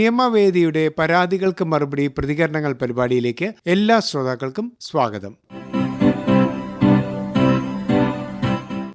നിയമവേദിയുടെ പരാതികൾക്ക് മറുപടി പ്രതികരണങ്ങൾ പരിപാടിയിലേക്ക് എല്ലാ ശ്രോതാക്കൾക്കും സ്വാഗതം.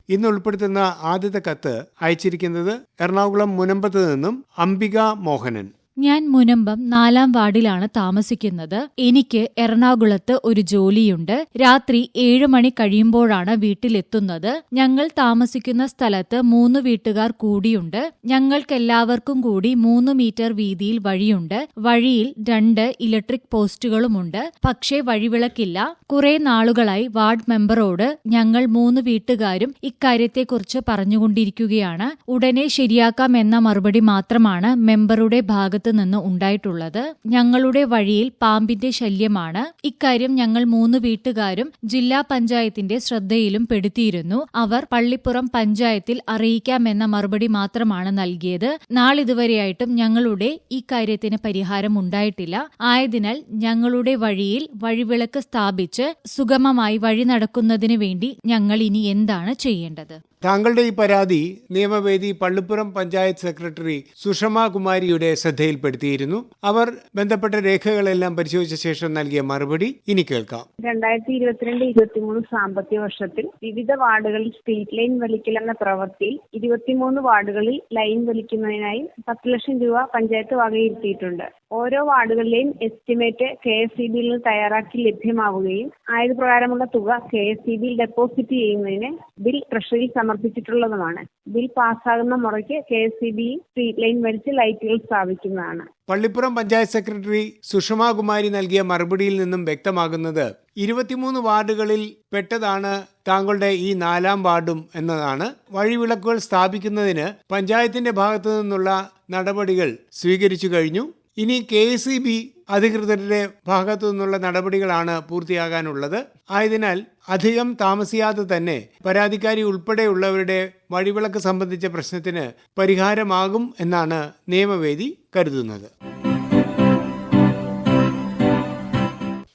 ഇന്ന് ഉൾപ്പെടുത്തുന്ന ആദ്യത്തെ കത്ത് അയച്ചിരിക്കുന്നത് എറണാകുളം മുനമ്പത്ത് നിന്നും അംബിക മോഹനൻ. ഞാൻ മുനമ്പം നാലാം വാർഡിലാണ് താമസിക്കുന്നത്. എനിക്ക് എറണാകുളത്ത് ഒരു ജോലിയുണ്ട്. രാത്രി ഏഴു മണി കഴിയുമ്പോഴാണ് വീട്ടിലെത്തുന്നത്. ഞങ്ങൾ താമസിക്കുന്ന സ്ഥലത്ത് മൂന്ന് വീട്ടുകാർ കൂടിയുണ്ട്. ഞങ്ങൾക്കെല്ലാവർക്കും കൂടി മൂന്ന് മീറ്റർ വീതിയിൽ വഴിയുണ്ട്. വഴിയിൽ രണ്ട് ഇലക്ട്രിക് പോസ്റ്റുകളുമുണ്ട്. പക്ഷേ വഴിവിളക്കില്ല. കുറെ നാളുകളായി വാർഡ് മെമ്പറോട് ഞങ്ങൾ മൂന്ന് വീട്ടുകാരും ഇക്കാര്യത്തെക്കുറിച്ച് പറഞ്ഞുകൊണ്ടിരിക്കുകയാണ്. ഉടനെ ശരിയാക്കാം എന്ന മറുപടി മാത്രമാണ് മെമ്പറുടെ ഭാഗത്തു നിന്ന് ഉണ്ടായിട്ടുള്ളത് ഞങ്ങളുടെ വഴിയിൽ പാമ്പിന്റെ ശല്യമാണ്. ഇക്കാര്യം ഞങ്ങൾ മൂന്ന് വീട്ടുകാരും ജില്ലാ പഞ്ചായത്തിന്റെ ശ്രദ്ധയിലും പെടുത്തിയിരുന്നു. അവർ പള്ളിപ്പുറം പഞ്ചായത്തിൽ അറിയിക്കാമെന്ന മറുപടി മാത്രമാണ് നൽകിയത്. നാളിതുവരെയായിട്ടും ഞങ്ങളുടെ ഈ കാര്യത്തിന് പരിഹാരം ഉണ്ടായിട്ടില്ല. ആയതിനാൽ ഞങ്ങളുടെ വഴിയിൽ വഴിവിളക്ക് സ്ഥാപിച്ച് സുഗമമായി വഴി നടക്കുന്നതിന് വേണ്ടി ഞങ്ങൾ ഇനി എന്താണ് ചെയ്യേണ്ടത്? താങ്കളുടെ ഈ പരാതി നിയമവേദി പള്ളിപ്പുറം പഞ്ചായത്ത് സെക്രട്ടറി സുഷമ കുമാരിയുടെ ശ്രദ്ധയിൽപ്പെടുത്തിയിരുന്നു. അവർ ബന്ധപ്പെട്ട രേഖകളെല്ലാം പരിശോധിച്ച ശേഷം നൽകിയ മറുപടി ഇനി കേൾക്കാം. രണ്ടായിരത്തി ഇരുപത്തിരണ്ട് ഇരുപത്തിമൂന്ന് സാമ്പത്തിക വർഷത്തിൽ വിവിധ വാർഡുകളിൽ സ്ട്രീറ്റ് ലൈൻ വലിക്കൽ എന്ന പ്രവൃത്തിയിൽ ഇരുപത്തിമൂന്ന് വാർഡുകളിൽ ലൈൻ വലിക്കുന്നതിനായി പത്ത് ലക്ഷം രൂപ പഞ്ചായത്ത് വകയിരുത്തിയിട്ടുണ്ട്. ഓരോ വാർഡുകളിലെയും എസ്റ്റിമേറ്റ് കെ എസ് സി ബിയിൽ തയ്യാറാക്കി ലഭ്യമാവുകയും ആയത് പ്രകാരമുള്ള തുക കെ എസ് സി ബിയിൽ ഡെപ്പോസിറ്റ് ചെയ്യുന്നതിന് ബിൽ ട്രഷറിയിൽ സമർപ്പിച്ചിട്ടുള്ളതുമാണ്. ബിൽ പാസ്സാകുന്ന മുറയ്ക്ക് കെ എസ് സ്ട്രീറ്റ് ലൈൻ വലിച്ച് ലൈറ്റുകൾ സ്ഥാപിക്കുന്നതാണ്. പള്ളിപ്പുറം പഞ്ചായത്ത് സെക്രട്ടറി സുഷമാകുമാരി നൽകിയ മറുപടിയിൽ നിന്നും വ്യക്തമാകുന്നത് ഇരുപത്തിമൂന്ന് വാർഡുകളിൽ പെട്ടതാണ് താങ്കളുടെ ഈ നാലാം വാർഡും എന്നതാണ്. വഴിവിളക്കുകൾ സ്ഥാപിക്കുന്നതിന് പഞ്ചായത്തിന്റെ ഭാഗത്തു നിന്നുള്ള നടപടികൾ സ്വീകരിച്ചു കഴിഞ്ഞു. ഇനി കെ സി ബി അധികൃതരുടെ ഭാഗത്തു നിന്നുള്ള നടപടികളാണ് പൂർത്തിയാകാനുള്ളത്. ആയതിനാൽ അധികം താമസിയാതെ തന്നെ പരാതിക്കാരി ഉൾപ്പെടെയുള്ളവരുടെ വഴിവിളക്ക് സംബന്ധിച്ച പ്രശ്നത്തിന് പരിഹാരമാകും എന്നാണ് നിയമവേദി കരുതുന്നത്.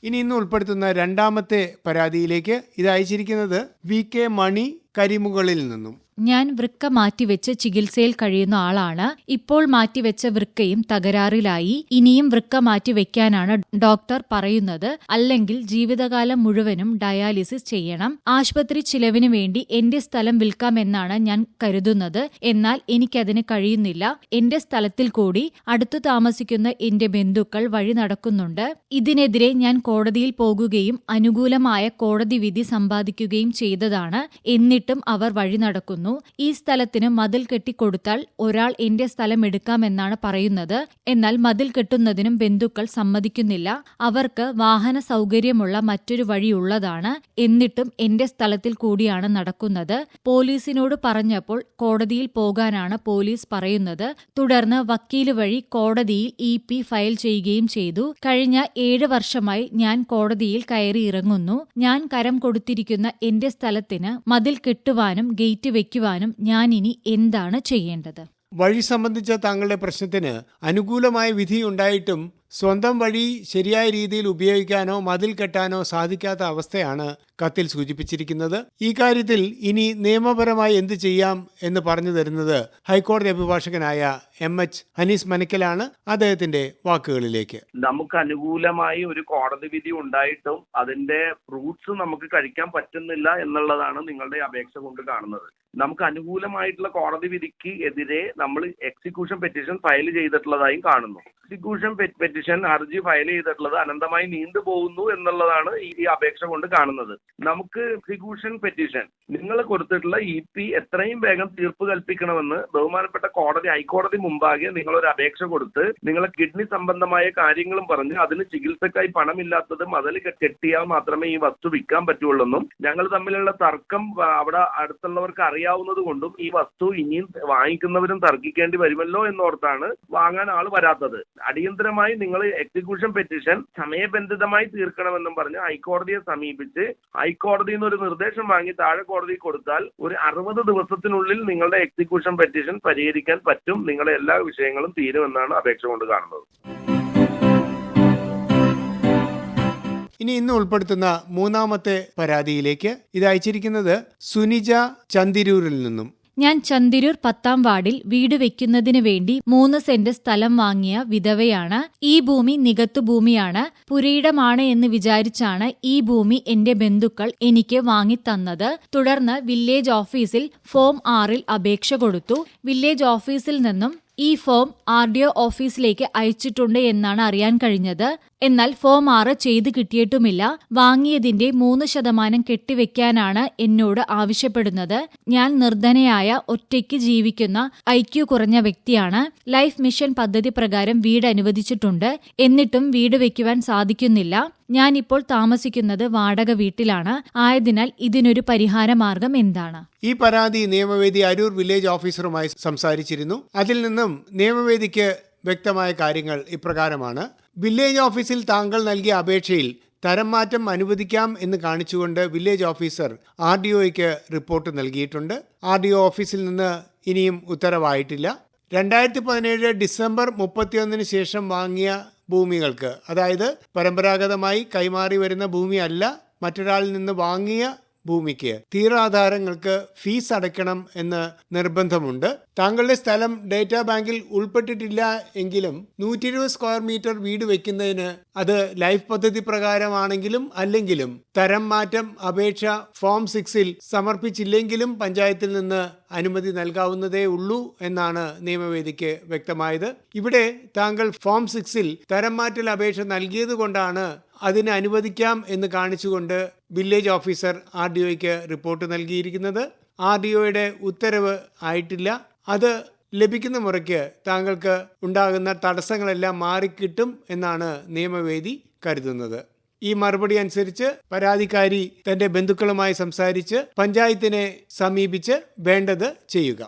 ഇനി ഇന്ന് ഉൾപ്പെടുത്തുന്ന രണ്ടാമത്തെ പരാതിയിലേക്ക് ഇത് അയച്ചിരിക്കുന്നത് വി കെ മണി കരിമുകളിൽ നിന്നും. ഞാൻ വൃക്ക മാറ്റിവെച്ച് ചികിത്സയിൽ കഴിയുന്ന ആളാണ്. ഇപ്പോൾ മാറ്റിവെച്ച വൃക്കയും തകരാറിലായി. ഇനിയും വൃക്ക മാറ്റിവെക്കാനാണ് ഡോക്ടർ പറയുന്നത്. അല്ലെങ്കിൽ ജീവിതകാലം മുഴുവനും ഡയാലിസിസ് ചെയ്യണം. ആശുപത്രി ചിലവിന് വേണ്ടി എന്റെ സ്ഥലം വിൽക്കാമെന്നാണ് ഞാൻ കരുതുന്നത്. എന്നാൽ എനിക്കതിന് കഴിയുന്നില്ല. എന്റെ സ്ഥലത്തിൽ കൂടി അടുത്തു താമസിക്കുന്ന എന്റെ ബന്ധുക്കൾ വഴി നടക്കുന്നുണ്ട്. ഇതിനെതിരെ ഞാൻ കോടതിയിൽ പോകുകയും അനുകൂലമായ കോടതി വിധി സമ്പാദിക്കുകയും ചെയ്തതാണ്. എന്നിട്ടും അവർ വഴി നടക്കുന്നു. ഈ സ്ഥലത്തിന് മതിൽ കെട്ടിക്കൊടുത്താൽ ഒരാൾ എന്റെ സ്ഥലം എടുക്കാമെന്നാണ് പറയുന്നത്. എന്നാൽ മതിൽ കെട്ടുന്നതിനും ബന്ധുക്കൾ സമ്മതിക്കുന്നില്ല. അവർക്ക് വാഹന സൗകര്യമുള്ള മറ്റൊരു വഴിയുള്ളതാണ് എന്നിട്ടും എന്റെ സ്ഥലത്തിൽ കൂടിയാണ് നടക്കുന്നത്. പോലീസിനോട് പറഞ്ഞപ്പോൾ കോടതിയിൽ പോകാനാണ് പോലീസ് പറയുന്നത്. തുടർന്ന് വക്കീൽ വഴി കോടതിയിൽ ഇ പി ഫയൽ ചെയ്യുകയും ചെയ്തു. കഴിഞ്ഞ ഏഴ് വർഷമായി ഞാൻ കോടതിയിൽ കയറി ഇറങ്ങുന്നു. ഞാൻ കരം കൊടുത്തിരിക്കുന്ന എന്റെ സ്ഥലത്തിന് മതിൽ കെട്ടുവാനും ഗേറ്റ് വെക്കുവാനും ഞാൻ ഇനി എന്താണ് ചെയ്യേണ്ടത്? വഴി സംബന്ധിച്ച താങ്കളുടെ പ്രശ്നത്തിന് അനുകൂലമായ വിധിയുണ്ടായിട്ടും സ്വന്തം വഴി ശരിയായ രീതിയിൽ ഉപയോഗിക്കാനോ മതിൽ കെട്ടാനോ സാധിക്കാത്ത അവസ്ഥയാണ് കത്തിൽ സൂചിപ്പിച്ചിരിക്കുന്നത് ഈ കാര്യത്തിൽ ഇനി നിയമപരമായി എന്ത് ചെയ്യാം? എന്ന് പറഞ്ഞു തരുന്നത് ഹൈക്കോടതി അഭിഭാഷകനായ എം. എച്ച്. ഹനീസ് മനക്കലാണ് അദ്ദേഹത്തിന്റെ വാക്കുകളിലേക്ക്. നമുക്ക് അനുകൂലമായി ഒരു കോടതി വിധി ഉണ്ടായിട്ടും അതിന്റെ ഫ്രൂട്ട്സ് നമുക്ക് കഴിക്കാൻ പറ്റുന്നില്ല എന്നുള്ളതാണ് നിങ്ങളുടെ അപേക്ഷ കൊണ്ട് കാണുന്നത്. നമുക്ക് അനുകൂലമായിട്ടുള്ള കോടതി വിധിക്ക് എതിരെ നമ്മൾ എക്സിക്യൂഷൻ പെറ്റീഷൻ ഫയൽ ചെയ്തിട്ടുള്ളതായും കാണുന്നു. എക്സിക്യൂഷൻ പെറ്റീഷൻ ഹർജി ഫയൽ ചെയ്തിട്ടുള്ളത് അനന്തമായി നീണ്ടുപോകുന്നു എന്നുള്ളതാണ് ഈ അപേക്ഷ കൊണ്ട് കാണുന്നത്. നമുക്ക് എക്സിക്യൂഷൻ പെറ്റീഷൻ നിങ്ങൾ കൊടുത്തിട്ടുള്ള ഇ പി എത്രയും വേഗം തീർപ്പ് കൽപ്പിക്കണമെന്ന് ബഹുമാനപ്പെട്ട കോടതി ഹൈക്കോടതി മുമ്പാകെ നിങ്ങൾ ഒരു അപേക്ഷ കൊടുത്ത് നിങ്ങളെ കിഡ്നി സംബന്ധമായ കാര്യങ്ങളും പറഞ്ഞ് അതിന് ചികിത്സക്കായി പണമില്ലാത്തത് മതിൽ കെട്ടിയാൽ മാത്രമേ ഈ വസ്തു വിൽക്കാൻ പറ്റുള്ളൂ ഞങ്ങൾ തമ്മിലുള്ള തർക്കം അവിടെ അടുത്തുള്ളവർക്ക് അറിയാവുന്നത് കൊണ്ടും ഈ വസ്തു ഇനിയും വാങ്ങിക്കുന്നവരും തർക്കിക്കേണ്ടി വരുമല്ലോ എന്നോർത്താണ് വാങ്ങാൻ ആൾ വരാത്തത്. അടിയന്തരമായി നിങ്ങൾ എക്സിക്യൂഷൻ പെറ്റീഷൻ സമയബന്ധിതമായി തീർക്കണമെന്നും പറഞ്ഞ് ഹൈക്കോടതിയെ സമീപിച്ച് ഹൈക്കോടതിയിൽ നിന്ന് ഒരു നിർദ്ദേശം വാങ്ങി താഴെ കോടതി കൊടുത്താൽ ഒരു അറുപത് ദിവസത്തിനുള്ളിൽ നിങ്ങളുടെ എക്സിക്യൂഷൻ പെറ്റീഷൻ പരിഹരിക്കാൻ പറ്റും. നിങ്ങളുടെ എല്ലാ വിഷയങ്ങളും തീരുമെന്നാണ് അപേക്ഷ കൊണ്ട് കാണുന്നത്. ഇനി ഇന്ന് ഉൾപ്പെടുത്തുന്ന മൂന്നാമത്തെ പരാതിയിലേക്ക് ഇത് അയച്ചിരിക്കുന്നത് സുനിജ ചന്തിരൂരിൽ നിന്നും. ഞാൻ ചന്തിരൂർ പത്താം വാർഡിൽ വീട് വെക്കുന്നതിന് വേണ്ടി മൂന്ന് സെന്റ് സ്ഥലം വാങ്ങിയ വിധവയാണ്. ഈ ഭൂമി നികത്തു ഭൂമിയാണ്. പുരയിടമാണ് എന്ന് വിചാരിച്ചാണ് ഈ ഭൂമി എന്റെ ബന്ധുക്കൾ എനിക്ക് വാങ്ങിത്തന്നത്. തുടർന്ന് വില്ലേജ് ഓഫീസിൽ ഫോം ആറിൽ അപേക്ഷ കൊടുത്തു. വില്ലേജ് ഓഫീസിൽ നിന്നും ഈ ഫോം ആർ ഡി ഒ ഓഫീസിലേക്ക് അയച്ചിട്ടുണ്ട് എന്നാണ് അറിയാൻ കഴിഞ്ഞത്. എന്നാൽ ഫോം ആറ് ചെയ്തു കിട്ടിയിട്ടുമില്ല. വാങ്ങിയതിന്റെ മൂന്ന് ശതമാനം കെട്ടിവെക്കാനാണ് എന്നോട് ആവശ്യപ്പെടുന്നത്. ഞാൻ നിർധനയായ ഒറ്റയ്ക്ക് ജീവിക്കുന്ന ഐക്യു കുറഞ്ഞ വ്യക്തിയാണ്. ലൈഫ് മിഷൻ പദ്ധതി പ്രകാരം വീട് അനുവദിച്ചിട്ടുണ്ട്. എന്നിട്ടും വീട് വെക്കുവാൻ സാധിക്കുന്നില്ല. ഞാനിപ്പോൾ താമസിക്കുന്നത് വാടക വീട്ടിലാണ്. ആയതിനാൽ ഇതിനൊരു പരിഹാര മാർഗം എന്താണ്? ഈ പരാതി നിയമവേദി അരൂർ വില്ലേജ് ഓഫീസറുമായി സംസാരിച്ചിരുന്നു. അതിൽ നിന്നും നിയമവേദിക്ക് വ്യക്തമായ കാര്യങ്ങൾ ഇപ്രകാരമാണ്. വില്ലേജ് ഓഫീസിൽ താങ്കൾ നൽകിയ അപേക്ഷയിൽ തരം മാറ്റം അനുവദിക്കാം എന്ന് കാണിച്ചുകൊണ്ട് വില്ലേജ് ഓഫീസർ ആർ ഡി ഒയ്ക്ക് റിപ്പോർട്ട് നൽകിയിട്ടുണ്ട്. ആർ ഡി ഒ ഓഫീസിൽ നിന്ന് ഇനിയും ഉത്തരവായിട്ടില്ല. രണ്ടായിരത്തി പതിനേഴ് ഡിസംബർ മുപ്പത്തിയൊന്നിന് ശേഷം വാങ്ങിയ ഭൂമികൾക്ക്. അതായത് പരമ്പരാഗതമായി കൈമാറി വരുന്ന ഭൂമിയല്ല മറ്റൊരാളിൽ നിന്ന് വാങ്ങിയ ഭൂമിക്ക്. തീരാധാരങ്ങൾക്ക് ഫീസ് അടയ്ക്കണം എന്ന് നിർബന്ധമുണ്ട്. താങ്കളുടെ സ്ഥലം ഡേറ്റാ ബാങ്കിൽ ഉൾപ്പെട്ടിട്ടില്ല എങ്കിലും നൂറ്റി ഇരുപത് സ്ക്വയർ മീറ്റർ വീട് വെക്കുന്നതിന് അത് ലൈഫ് പദ്ധതി പ്രകാരമാണെങ്കിലും അല്ലെങ്കിലും തരം മാറ്റം അപേക്ഷ ഫോം സിക്സിൽ സമർപ്പിച്ചില്ലെങ്കിലും പഞ്ചായത്തിൽ നിന്ന് അനുമതി നൽകാവുന്നതേ ഉള്ളൂ എന്നാണ് നിയമവേദിക്ക് വ്യക്തമായത്. ഇവിടെ താങ്കൾ ഫോം സിക്സിൽ തരം മാറ്റൽ അപേക്ഷ നൽകിയത് കൊണ്ടാണ് അതിന് അനുവദിക്കാം എന്ന് കാണിച്ചുകൊണ്ട് വില്ലേജ് ഓഫീസർ ആർ ഡി ഒയ്ക്ക് റിപ്പോർട്ട് നൽകിയിരിക്കുന്നത്. ആർ ഡി ഒയുടെ ഉത്തരവ് ആയിട്ടില്ല. അത് ലഭിക്കുന്ന മുറയ്ക്ക് താങ്കൾക്ക് ഉണ്ടാകുന്ന തടസ്സങ്ങളെല്ലാം മാറിക്കിട്ടും എന്നാണ് നിയമവേദി കരുതുന്നത്. ഈ മറുപടി അനുസരിച്ച് പരാതിക്കാരി തന്റെ ബന്ധുക്കളുമായി സംസാരിച്ച് പഞ്ചായത്തിനെ സമീപിച്ച് വേണ്ടത് ചെയ്യുക.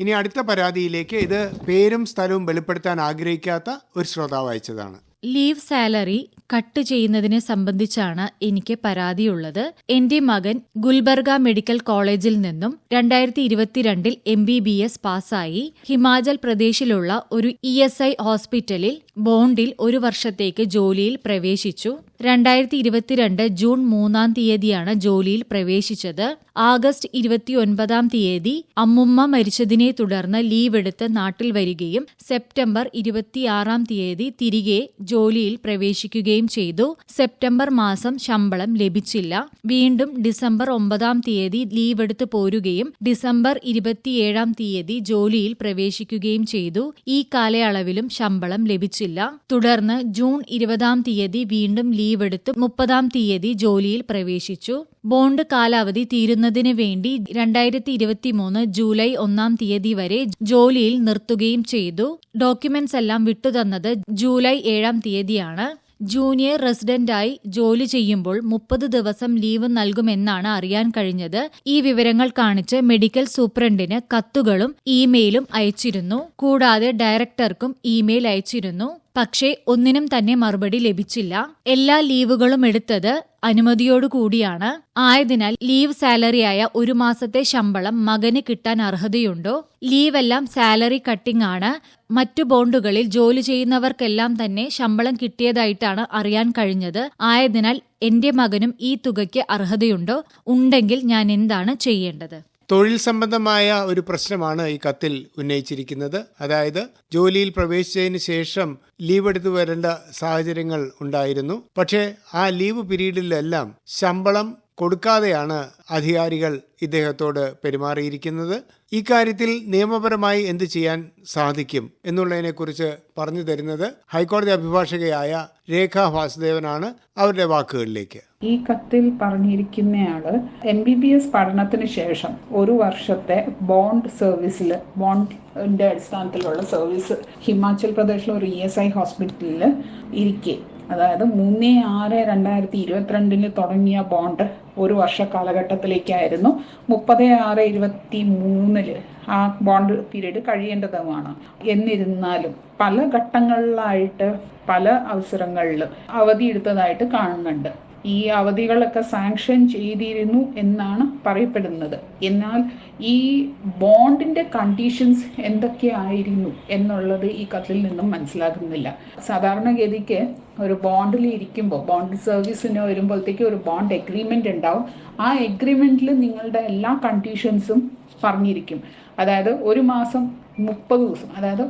ഇനി അടുത്ത പരാതിയിലേക്ക് ഇത് പേരും സ്ഥലവും വെളിപ്പെടുത്താൻ ആഗ്രഹിക്കാത്ത ഒരു ശ്രോതാവ് അയച്ചതാണ്. ലീവ് സാലറി കട്ട് ചെയ്യുന്നതിനെ സംബന്ധിച്ചാണ് എനിക്ക് പരാതിയുള്ളത്. എന്റെ മകൻ ഗുൽബർഗ മെഡിക്കൽ കോളേജിൽ നിന്നും രണ്ടായിരത്തി ഇരുപത്തിരണ്ടിൽ എം ബി ബി എസ് പാസ്സായി. ഹിമാചൽ പ്രദേശിലുള്ള ഒരു ഇ എസ് ഐ ഹോസ്പിറ്റലിൽ ബോണ്ടിൽ ഒരു വർഷത്തേക്ക് ജോലിയിൽ പ്രവേശിച്ചു. രണ്ടായിരത്തി ഇരുപത്തിരണ്ട് ജൂൺ മൂന്നാം തീയതിയാണ് ജോലിയിൽ പ്രവേശിച്ചത്. ആഗസ്റ്റ് ഇരുപത്തിയൊൻപതാം തീയതി അമ്മുമ്മ മരിച്ചതിനെ തുടർന്ന് ലീവ് എടുത്ത് നാട്ടിൽ വരികയും സെപ്റ്റംബർ ഇരുപത്തിയാറാം തീയതി തിരികെ ജോലിയിൽ പ്രവേശിക്കുകയും ചെയ്തു. സെപ്റ്റംബർ മാസം ശമ്പളം ലഭിച്ചില്ല. വീണ്ടും ഡിസംബർ ഒമ്പതാം തീയതി ലീവ് എടുത്ത് പോരുകയും ഡിസംബർ ഇരുപത്തിയേഴാം തീയതി ജോലിയിൽ പ്രവേശിക്കുകയും ചെയ്തു. ഈ കാലയളവിലും ശമ്പളം ലഭിച്ചില്ല. തുടർന്ന് ജൂൺ ഇരുപതാം തീയതി വീണ്ടും ലീവ് എടുത്ത് മുപ്പതാം തീയതി ജോലിയിൽ പ്രവേശിച്ചു. ബോണ്ട് കാലാവധി തീരുന്നതിന് വേണ്ടി രണ്ടായിരത്തി ഇരുപത്തി മൂന്ന് ജൂലൈ ഒന്നാം തീയതി വരെ ജോലിയിൽ നിർത്തുകയും ചെയ്തു. ഡോക്യുമെന്റ്സ് എല്ലാം വിട്ടുതന്നത് ജൂലൈ ഏഴാം തീയതിയാണ്. ജൂനിയർ റെസിഡന്റായി ജോലി ചെയ്യുമ്പോൾ മുപ്പത് ദിവസം ലീവ് നൽകുമെന്നാണ് അറിയാൻ കഴിഞ്ഞത്. ഈ വിവരങ്ങൾ കാണിച്ച് മെഡിക്കൽ സൂപ്രണ്ടിന് കത്തുകളും ഇമെയിലും അയച്ചിരുന്നു. കൂടാതെ ഡയറക്ടർക്കും ഇമെയിൽ അയച്ചിരുന്നു. പക്ഷേ ഒന്നിനും തന്നെ മറുപടി ലഭിച്ചില്ല. എല്ലാ ലീവുകളും എടുത്തത് അനുമതിയോടുകൂടിയാണ് ആയതിനാൽ ലീവ് സാലറിയായ ഒരു മാസത്തെ ശമ്പളം മകന് കിട്ടാൻ അർഹതയുണ്ടോ? ലീവെല്ലാം സാലറി കട്ടിംഗ് ആണ്. മറ്റു ബോണ്ടുകളിൽ ജോലി ചെയ്യുന്നവർക്കെല്ലാം തന്നെ ശമ്പളം കിട്ടിയതായിട്ടാണ് അറിയാൻ കഴിഞ്ഞത്. ആയതിനാൽ എന്റെ മകനും ഈ തുകയ്ക്ക് അർഹതയുണ്ടോ? ഉണ്ടെങ്കിൽ ഞാൻ എന്താണ് ചെയ്യേണ്ടത്? തൊഴിൽ സംബന്ധമായ ഒരു പ്രശ്നമാണ് ഈ കത്തിൽ ഉന്നയിച്ചിരിക്കുന്നത്. അതായത് ജോലിയിൽ പ്രവേശിച്ചതിന് ശേഷം ലീവ് എടുത്തു വരേണ്ട സാഹചര്യങ്ങൾ ഉണ്ടായിരുന്നു. പക്ഷേ ആ ലീവ് പീരീഡിലെല്ലാം ശമ്പളം കൊടുക്കാതെയാണ് അധികാരികൾ ഇദ്ദേഹത്തോട് പെരുമാറിയിരിക്കുന്നത്. ഇക്കാര്യത്തിൽ നിയമപരമായി എന്ത് ചെയ്യാൻ സാധിക്കും എന്നുള്ളതിനെക്കുറിച്ച് പറഞ്ഞു തരുന്നത് ഹൈക്കോടതി അഭിഭാഷകയായ രേഖ വാസുദേവനാണ് അവരുടെ വാക്കുകളിലേക്ക്. ഈ കത്തിൽ പറഞ്ഞിരിക്കുന്നയാൾ എം ബി ബി എസ് പഠനത്തിന് ശേഷം ഒരു വർഷത്തെ ബോണ്ട് സർവീസിൽ ബോണ്ടിന്റെ അടിസ്ഥാനത്തിലുള്ള സർവീസ് ഹിമാചൽ പ്രദേശിലെ ഒരു ഇ എസ് ഐ ഹോസ്പിറ്റലിൽ ഇരിക്കെ. അതായത് മൂന്ന് ആറ് രണ്ടായിരത്തി ഇരുപത്തിരണ്ടിന് തുടങ്ങിയ ബോണ്ട് ഒരു വർഷ കാലഘട്ടത്തിലേക്കായിരുന്നു. മുപ്പത് ആറ് ഇരുപത്തി മൂന്നിൽ ആ ബോണ്ട് പീരീഡ് കഴിയേണ്ടതുമാണ്. എന്നിരുന്നാലും പല ഘട്ടങ്ങളിലായിട്ട് പല അവസരങ്ങളിലും അവധി എടുത്തതായിട്ട് കാണുന്നുണ്ട്. ഈ അവധികളൊക്കെ സാങ്ഷൻ ചെയ്തിരുന്നു എന്നാണ് പറയപ്പെടുന്നത്. എന്നാൽ ഈ ബോണ്ടിന്റെ കണ്ടീഷൻസ് എന്തൊക്കെയായിരുന്നു എന്നുള്ളത് ഈ കത്തിൽ നിന്നും മനസ്സിലാകുന്നില്ല. സാധാരണഗതിക്ക് ഒരു ബോണ്ടിൽ ഇരിക്കുമ്പോൾ ബോണ്ട് സർവീസിന് വരുമ്പോഴത്തേക്ക് ഒരു ബോണ്ട് എഗ്രിമെന്റ് ഉണ്ടാവും. ആ എഗ്രിമെന്റിൽ നിങ്ങളുടെ എല്ലാ കണ്ടീഷൻസും പറഞ്ഞിരിക്കും. അതായത് ഒരു മാസം മുപ്പത് ദിവസം അതായത്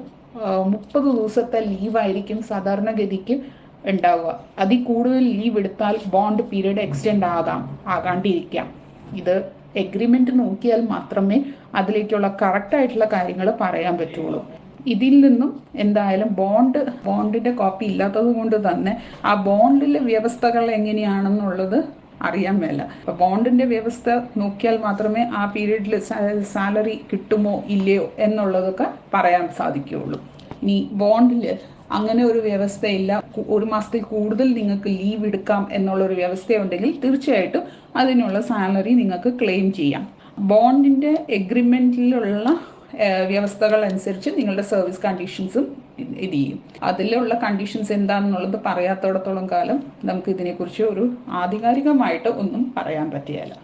മുപ്പത് ദിവസത്തെ ലീവായിരിക്കും സാധാരണഗതിക്ക് ഉണ്ടാവുക. അതിൽ കൂടുതൽ ലീവ് എടുത്താൽ ബോണ്ട് പീരീഡ് എക്സ്റ്റെൻഡ് ആകാം ആകാണ്ടിരിക്കാം. ഇത് എഗ്രിമെന്റ് നോക്കിയാൽ മാത്രമേ അതിലേക്കുള്ള കറക്റ്റ് ആയിട്ടുള്ള കാര്യങ്ങൾ പറയാൻ പറ്റുള്ളൂ. ഇതിൽ നിന്നും എന്തായാലും ബോണ്ട് ബോണ്ടിന്റെ കോപ്പി ഇല്ലാത്തത് കൊണ്ട് തന്നെ ആ ബോണ്ടിലെ വ്യവസ്ഥകൾ എങ്ങനെയാണെന്നുള്ളത് അറിയാൻ മേല. അപ്പൊ ബോണ്ടിന്റെ വ്യവസ്ഥ നോക്കിയാൽ മാത്രമേ ആ പീരീഡിൽ സാലറി കിട്ടുമോ ഇല്ലയോ എന്നുള്ളതൊക്കെ പറയാൻ സാധിക്കുകയുള്ളൂ. ഇനി ബോണ്ടിൽ അങ്ങനെ ഒരു വ്യവസ്ഥയില്ല. ഒരു മാസത്തിൽ കൂടുതൽ നിങ്ങൾക്ക് ലീവ് എടുക്കാം എന്നുള്ള ഒരു വ്യവസ്ഥയുണ്ടെങ്കിൽ തീർച്ചയായിട്ടും അതിനുള്ള സാലറി നിങ്ങൾക്ക് ക്ലെയിം ചെയ്യാം. ബോണ്ടിന്റെ എഗ്രിമെന്റിലുള്ള വ്യവസ്ഥകൾ അനുസരിച്ച് നിങ്ങളുടെ സർവീസ് കണ്ടീഷൻസും ഇത് ചെയ്യും. അതിലുള്ള കണ്ടീഷൻസ് എന്താണെന്നുള്ളത് പറയാത്തോടത്തോളം കാലം നമുക്ക് ഇതിനെക്കുറിച്ച് ഒരു ആധികാരികമായിട്ട് ഒന്നും പറയാൻ പറ്റിയല്ല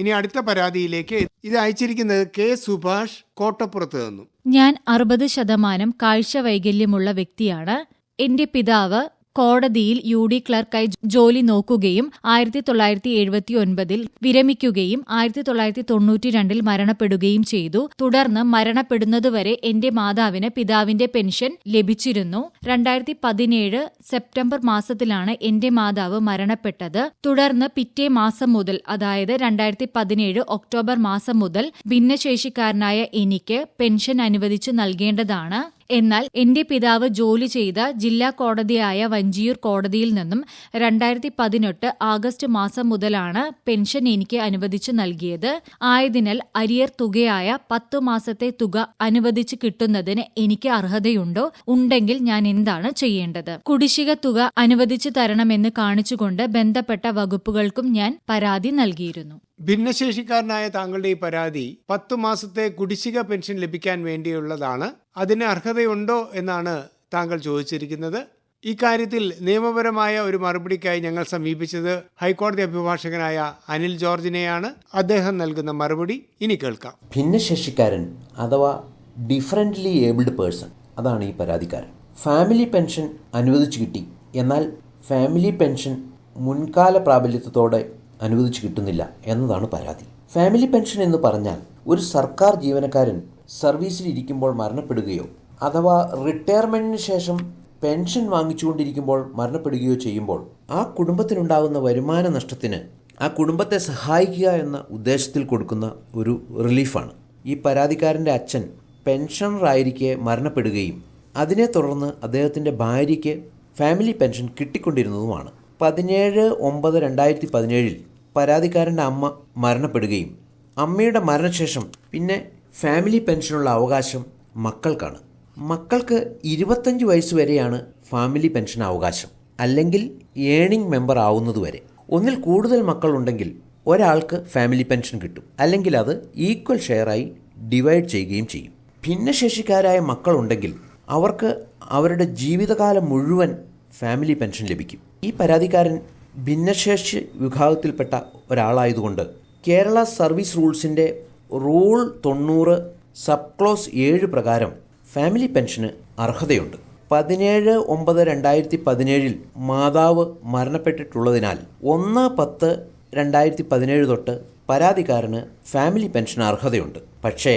ഇനി അടുത്ത പരാതിയിലേക്ക് ഇത് അയച്ചിരിക്കുന്നത് കെ സുഭാഷ് കോട്ടപ്പുറത്ത് നിന്നും. ഞാൻ അറുപത് ശതമാനം കാഴ്ച വൈകല്യമുള്ള വ്യക്തിയാണ്. എന്റെ പിതാവ് കോടതിയിൽ യു ഡി ക്ലർക്കായി ജോലി നോക്കുകയും ആയിരത്തി തൊള്ളായിരത്തി എഴുപത്തി ഒൻപതിൽ വിരമിക്കുകയും ആയിരത്തി തൊള്ളായിരത്തി തൊണ്ണൂറ്റി രണ്ടിൽ മരണപ്പെടുകയും ചെയ്തു. തുടർന്ന് മരണപ്പെടുന്നതുവരെ എന്റെ മാതാവിന് പിതാവിന്റെ പെൻഷൻ ലഭിച്ചിരുന്നു. രണ്ടായിരത്തി പതിനേഴ് സെപ്റ്റംബർ മാസത്തിലാണ് എന്റെ മാതാവ് മരണപ്പെട്ടത്. തുടർന്ന് പിറ്റേ മാസം മുതൽ അതായത് രണ്ടായിരത്തി പതിനേഴ് ഒക്ടോബർ മാസം മുതൽ ഭിന്നശേഷിക്കാരനായ എനിക്ക് പെൻഷൻ അനുവദിച്ചു നൽകേണ്ടതാണ്. എന്നാൽ എന്റെ പിതാവ് ജോലി ചെയ്ത ജില്ലാ കോടതിയായ വഞ്ചിയൂർ കോടതിയിൽ നിന്നും രണ്ടായിരത്തി പതിനെട്ട് ആഗസ്റ്റ് മാസം മുതലാണ് പെൻഷൻ എനിക്ക് അനുവദിച്ചു നൽകിയത്. ആയതിനാൽ അരിയർ തുകയായ പത്തു മാസത്തെ തുക അനുവദിച്ചു കിട്ടുന്നതിന് എനിക്ക് അർഹതയുണ്ടോ? ഉണ്ടെങ്കിൽ ഞാൻ എന്താണ് ചെയ്യേണ്ടത്? കുടിശ്ശിക തുക അനുവദിച്ചു തരണമെന്ന് കാണിച്ചുകൊണ്ട് ബന്ധപ്പെട്ട വകുപ്പുകൾക്കും ഞാൻ പരാതി നൽകിയിരുന്നു. ഭിന്നശേഷിക്കാരനായ താങ്കളുടെ ഈ പരാതി പത്തു മാസത്തെ കുടിശ്ശിക പെൻഷൻ ലഭിക്കാൻ വേണ്ടിയുള്ളതാണ്. അതിന് അർഹതയുണ്ടോ എന്നാണ് താങ്കൾ ചോദിച്ചിരിക്കുന്നത്. ഇക്കാര്യത്തിൽ നിയമപരമായ ഒരു മറുപടിക്കായി ഞങ്ങൾ സമീപിച്ചത് ഹൈക്കോടതി അഭിഭാഷകനായ അനിൽ ജോർജിനെയാണ്. അദ്ദേഹം നൽകുന്ന മറുപടി ഇനി കേൾക്കാം. ഭിന്നശേഷിക്കാരൻ അഥവാ ഡിഫറന്റ്ലി ഏബിൾഡ് പേഴ്സൺ അതാണ് ഈ പരാതിക്കാരൻ. ഫാമിലി പെൻഷൻ അനുവദിച്ചു കിട്ടി. എന്നാൽ ഫാമിലി പെൻഷൻ മുൻകാല പ്രാബല്യത്തോടെ അനുവദിച്ചു കിട്ടുന്നില്ല എന്നതാണ് പരാതി. ഫാമിലി പെൻഷൻ എന്ന് പറഞ്ഞാൽ ഒരു സർക്കാർ ജീവനക്കാരൻ സർവീസിൽ ഇരിക്കുമ്പോൾ മരണപ്പെടുകയോ അഥവാ റിട്ടയർമെന്റിന് ശേഷം പെൻഷൻ വാങ്ങിച്ചുകൊണ്ടിരിക്കുമ്പോൾ മരണപ്പെടുകയോ ചെയ്യുമ്പോൾ ആ കുടുംബത്തിനുണ്ടാകുന്ന വരുമാന നഷ്ടത്തിന് ആ കുടുംബത്തെ സഹായിക്കുക എന്ന ഉദ്ദേശത്തിൽ കൊടുക്കുന്ന ഒരു റിലീഫാണ്. ഈ പരാതിക്കാരന്റെ അച്ഛൻ പെൻഷണറായിരിക്കെ മരണപ്പെടുകയും അതിനെ തുടർന്ന് അദ്ദേഹത്തിന്റെ ഭാര്യയ്ക്ക് ഫാമിലി പെൻഷൻ കിട്ടിക്കൊണ്ടിരുന്നതുമാണ്. പതിനേഴ് ഒമ്പത് രണ്ടായിരത്തി പതിനേഴിൽ പരാതിക്കാരന്റെ അമ്മ മരണപ്പെടുകയും അമ്മയുടെ മരണശേഷം പിന്നെ ഫാമിലി പെൻഷനുള്ള അവകാശം മക്കൾക്കാണ്. മക്കൾക്ക് ഇരുപത്തഞ്ച് വയസ്സ് വരെയാണ് ഫാമിലി പെൻഷൻ അവകാശം. അല്ലെങ്കിൽ ഏണിംഗ് മെമ്പർ ആവുന്നതുവരെ ഒന്നിൽ കൂടുതൽ മക്കളുണ്ടെങ്കിൽ ഒരാൾക്ക് ഫാമിലി പെൻഷൻ കിട്ടും. അല്ലെങ്കിൽ അത് ഈക്വൽ ഷെയറായി ഡിവൈഡ് ചെയ്യുകയും ചെയ്യും. ഭിന്നശേഷിക്കാരായ മക്കളുണ്ടെങ്കിൽ അവർക്ക് അവരുടെ ജീവിതകാലം മുഴുവൻ ഫാമിലി പെൻഷൻ ലഭിക്കും. ഈ പരാതിക്കാരൻ ഭിന്നശേഷി വിഭാഗത്തിൽപ്പെട്ട ഒരാളായതുകൊണ്ട് കേരള സർവീസ് റൂൾസിന്റെ റൂൾ തൊണ്ണൂറ് സബ് ക്ലോസ് ഏഴ് പ്രകാരം ഫാമിലി പെൻഷന് അർഹതയുണ്ട്. പതിനേഴ് ഒമ്പത് രണ്ടായിരത്തി പതിനേഴിൽ മാതാവ് മരണപ്പെട്ടിട്ടുള്ളതിനാൽ ഒന്ന് പത്ത് രണ്ടായിരത്തി പതിനേഴ് തൊട്ട് പരാതിക്കാരന് ഫാമിലി പെൻഷൻ അർഹതയുണ്ട്. പക്ഷേ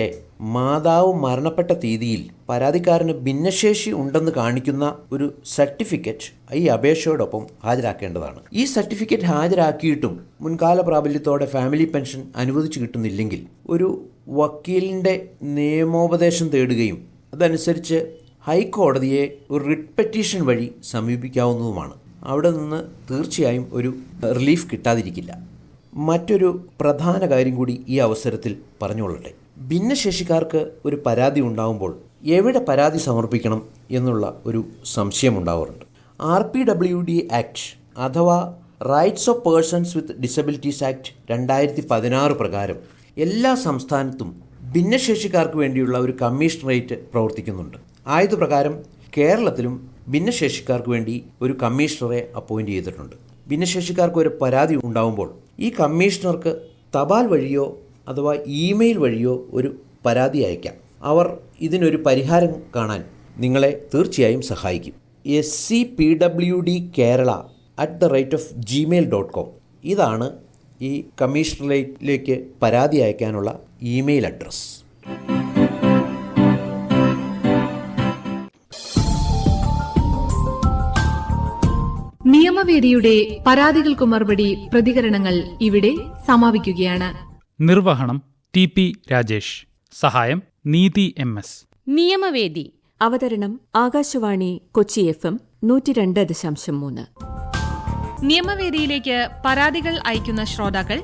മാതാവ് മരണപ്പെട്ട തീയതിയിൽ പരാതിക്കാരന് ഭിന്നശേഷി ഉണ്ടെന്ന് കാണിക്കുന്ന ഒരു സർട്ടിഫിക്കറ്റ് ഈ അപേക്ഷയോടൊപ്പം ഹാജരാക്കേണ്ടതാണ്. ഈ സർട്ടിഫിക്കറ്റ് ഹാജരാക്കിയിട്ടും മുൻകാല പ്രാബല്യത്തോടെ ഫാമിലി പെൻഷൻ അനുവദിച്ചു കിട്ടുന്നില്ലെങ്കിൽ ഒരു വക്കീലിന്റെ നിയമോപദേശം തേടുകയും അതനുസരിച്ച് ഹൈക്കോടതിയെ ഒരു റിട്ട് പെറ്റീഷൻ വഴി സമീപിക്കാവുന്നതുമാണ്. അവിടെ നിന്ന് തീർച്ചയായും ഒരു റിലീഫ് കിട്ടാതിരിക്കില്ല. മറ്റൊരു പ്രധാന കാര്യം കൂടി ഈ അവസരത്തിൽ പറഞ്ഞുകൊള്ളട്ടെ. ഭിന്നശേഷിക്കാർക്ക് ഒരു പരാതി ഉണ്ടാവുമ്പോൾ എവിടെ പരാതി സമർപ്പിക്കണം എന്നുള്ള ഒരു സംശയം ഉണ്ടാവാറുണ്ട്. R P W D act അഥവാ rights of persons with disabilities act രണ്ടായിരത്തി പതിനാറ് പ്രകാരം എല്ലാ സംസ്ഥാനത്തും ഭിന്നശേഷിക്കാർക്ക് വേണ്ടിയുള്ള ഒരു കമ്മീഷണറേറ്റ് പ്രവർത്തിക്കുന്നുണ്ട്. ആയതുപ്രകാരം കേരളത്തിലും ഭിന്നശേഷിക്കാർക്ക് വേണ്ടി ഒരു കമ്മീഷണറെ അപ്പോയിന്റ് ചെയ്തിട്ടുണ്ട്. ഭിന്നശേഷിക്കാർക്ക് ഒരു പരാതി ഉണ്ടാവുമ്പോൾ ഈ കമ്മീഷണർക്ക് തപാൽ വഴിയോ അഥവാ ഇമെയിൽ വഴിയോ ഒരു പരാതി അയക്കാം. അവർ ഇതിനൊരു പരിഹാരം കാണാൻ നിങ്ങളെ തീർച്ചയായും സഹായിക്കും. S C P W D Kerala at the rate of Gmail dot com ഇതാണ് ഈ കമ്മീഷണറേറ്റിലേക്ക് പരാതി അയക്കാനുള്ള ഇമെയിൽ അഡ്രസ്സ് നിയമവേദിയുടെ പരാതികൾക്കു മറുപടി പ്രതികരണങ്ങൾ ഇവിടെ സമാപിക്കുകയാണ്. നിർവഹണം ടി പി രാജേഷ്. സഹായം നീതി എം എസ്. നിയമവേദി. അവതരണം ആകാശവാണി കൊച്ചി എഫ് എം നൂറ്റി രണ്ട് ദശാംശം മൂന്ന്. നിയമവേദിയിലേക്ക് പരാതികൾ അയക്കുന്ന ശ്രോതാക്കൾ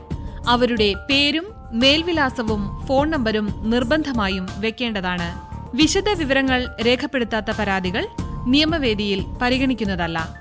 അവരുടെ പേരും മേൽവിലാസവും ഫോൺ നമ്പരും നിർബന്ധമായും വെക്കേണ്ടതാണ്. വിശദ വിവരങ്ങൾ രേഖപ്പെടുത്താത്ത പരാതികൾ നിയമവേദിയിൽ പരിഗണിക്കുന്നതല്ല.